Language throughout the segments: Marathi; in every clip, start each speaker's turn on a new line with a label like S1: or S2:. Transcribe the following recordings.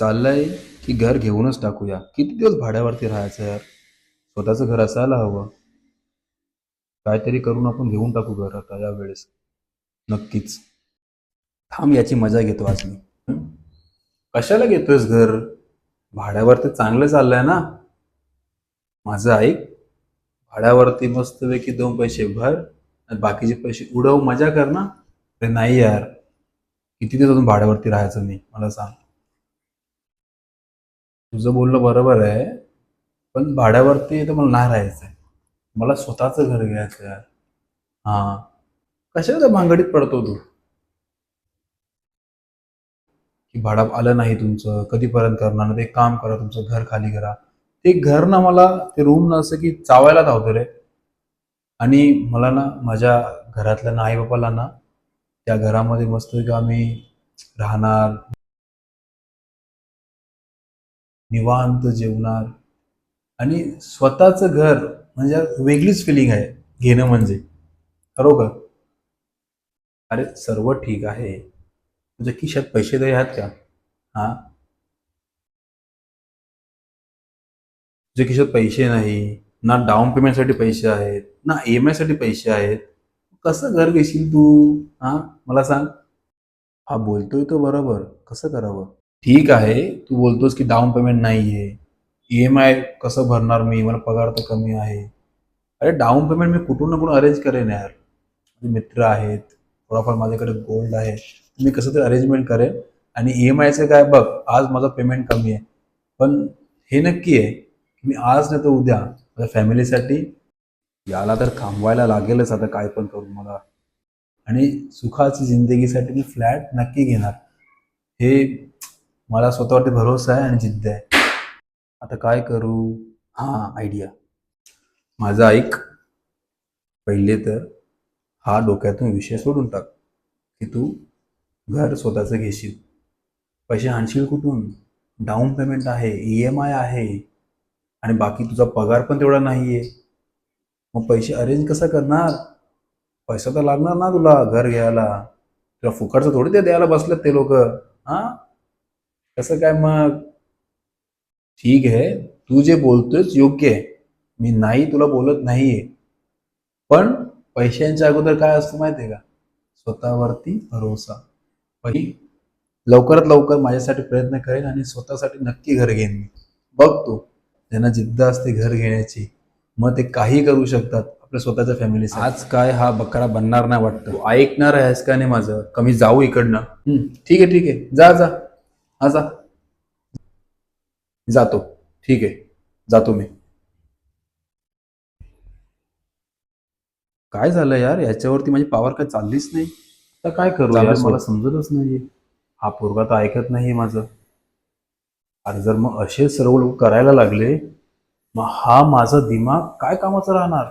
S1: चाललंय की घर घेऊनच टाकूया. किती दिवस भाड्यावरती राहायचं यार? स्वतःचं घर असायला हवं. काहीतरी करून आपण घेऊन टाकू घर आता या वेळेस नक्कीच. थांब याची मजा घेतो आज मी. कशाला घेतोयस घर? भाड्यावरती चांगलं चाललंय ना? माझं ऐक भाड्यावरती मस्तपैकी दोन पैसे भर आणि बाकीचे पैसे उडव मजा कर ना. अरे नाही यार. किती दिवस अजून भाड्यावरती राहायचं मी? मला सांग. तुझं बोलणं बरोबर आहे पण भाड्यावरती तर मला नाही राहायचं आहे. मला स्वतःचं घर घ्यायचं यार हां. कशाला त्या भांगडीत पडतो तू? की भाडा आलं नाही तुमचं कधीपर्यंत करणार? ना ते काम करा तुमचं घर खाली करा. ते घर ना मला ते रूम ना असं की चावायला धावतं रे. आणि मला ना माझ्या घरातल्या ना आई बापाला ना त्या घरामध्ये मस्त आम्ही राहणार निवांत जेवणार. आणि स्वतःचं घर म्हणजे वेगळीच फिलिंग आहे घेणं म्हणजे. खरोखर. अरे सर्व ठीक आहे. तुझ्या खिशात पैसे तरी आहेत का? हा? तुझ्या खिशात पैसे नाही. ना डाऊन पेमेंटसाठी पैसे आहेत ना ई एम आयसाठी पैसे आहेत. कसं घर घेशील तू? हा? मला सांग. हा बोलतोय तो बरोबर. कसं करावं? ठीक आहे तू बोलतोस की डाऊन पेमेंट नाही आहे ई एम आय कसं भरणार मी? मला पगार तर कमी आहे. अरे डाऊन पेमेंट मी कुठून ना कुठून अरेंज करेन यार. माझे मित्र आहेत थोडाफार माझ्याकडे गोल्ड आहे. मी कसं तरी अरेंजमेंट करेन. आणि ई एम आयचं काय बघ आज माझं पेमेंट कमी आहे. पण हे नक्की आहे की मी आज नाही तर उद्या माझ्या फॅमिलीसाठी याला तर थांबवायला लागेलच आता काय पण करून मला. आणि सुखाची जिंदगीसाठी मी फ्लॅट नक्की घेणार. हे मला स्वतःवरती भरोसा आहे आणि जिद्द आहे. आता काय करू? हां आयडिया माझं ऐक. पहिले तर हा डोक्यातून विषय सोडून टाक की तू घर स्वतःचं घेशील. पैसे आणशील कुठून? डाऊन पेमेंट आहे ई एम आय आहे. आणि बाकी तुझा पगार पण तेवढा नाही आहे मग पैसे अरेंज कसं करणार? पैसा तर लागणार ना तुला घर घ्यायला. तुला फुकटचं थोडी ते द्यायला बसलेत ते लोक. हां? कसं काय मग? ठीक आहे तू जे बोलतोयस योग्य आहे. मी नाही तुला बोलत नाहीये. पण पैशांच्या अगोदर काय असतं माहिती आहे का? स्वतःवरती भरोसा. लवकरात लवकर माझ्यासाठी प्रयत्न करेन आणि स्वतःसाठी नक्की घर घेईन मी. बघ तू ज्यांना जिद्द असते घर घेण्याची मग ते काही करू शकतात आपल्या स्वतःच्या फॅमिली आज काय हा बकरा बनणार नाही वाटतं. ऐकणार आहेस का नाही माझं? कमी जाऊ इकडनं. ठीक आहे ठीक आहे. जा जा. हा जा. जातो. ठीक आहे. जातो मी. काय झालं यार? याच्यावरती माझी पावर काय चाललीच नाही. आता काय करू यार? मला समजतच नाहीये. हा पोरगा तर ऐकत नाही माझं. अरे जर मग असे सर्व लोक करायला लागले मग हा माझा दिमाग काय कामाचा राहणार?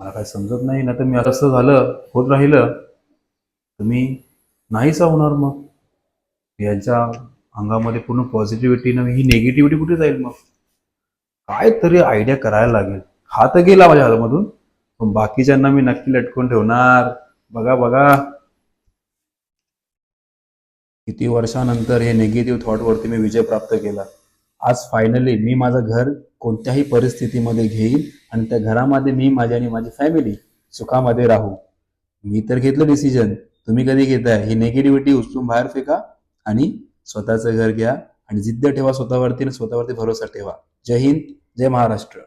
S1: मला काय समजत नाही. ना तर मी असं झालं होत राहिलं तर मी नाहीसा होणार मग. यांच्या अंगामध्ये पूर्ण पॉझिटिव्हिटी ही नेगेटिव्हिटी कुठे जाईल मग? काय तरी आयडिया करायला लागेल. हा तर गेला माझ्या हातामधून. पण बाकीच्यांना मी नक्की लटकून ठेवणार. बघा बघा. किती वर्षानंतर हे निगेटिव्ह थॉटवरती मी विजय प्राप्त केला. आज फायनली मी माझं घर कोणत्याही परिस्थितीमध्ये घेईन आणि त्या घरामध्ये मी माझी आणि माझी फॅमिली सुखामध्ये राहू. मी तर घेतलं डिसिजन तुम्ही कधी घेताय? ही नेगेटिव्हिटी उचलून बाहेर फेका. आणि स्वतःचं घर घ्या आणि जिद्द ठेवा स्वतःवरती आणि स्वतःवरती भरोसा ठेवा. जय हिंद जय महाराष्ट्र.